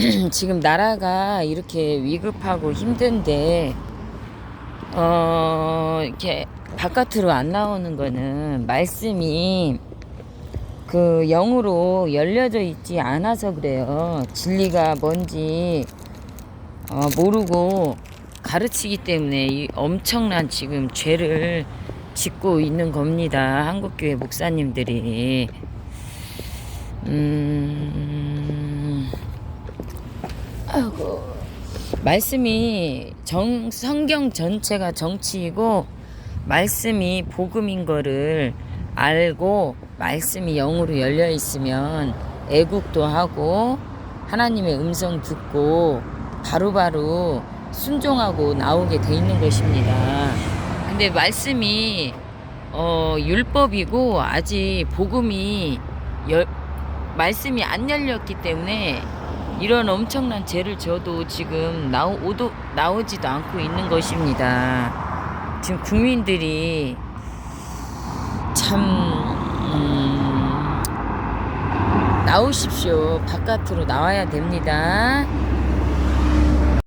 지금 나라가 이렇게 위급하고 힘든데 어 이렇게 바깥으로 안 나오는 거는 말씀이 그 영으로 열려져 있지 않아서 그래요. 진리가 뭔지 어, 모르고 가르치기 때문에 이 엄청난 지금 죄를 짓고 있는 겁니다. 한국교회 목사님들이. 음, 아이고. 말씀이 정, 성경 전체가 정치이고, 말씀이 복음인 거를 알고, 말씀이 영으로 열려 있으면 애국도 하고, 하나님의 음성 듣고, 바로바로 순종하고 나오게 돼 있는 것입니다. 근데 말씀이 어, 율법이고 아직 복음이 열, 말씀이 안 열렸기 때문에 이런 엄청난 죄를 져도 지금 나오, 오도, 나오지도 않고 있는 것입니다. 지금 국민들이 참 음, 나오십시오. 바깥으로 나와야 됩니다.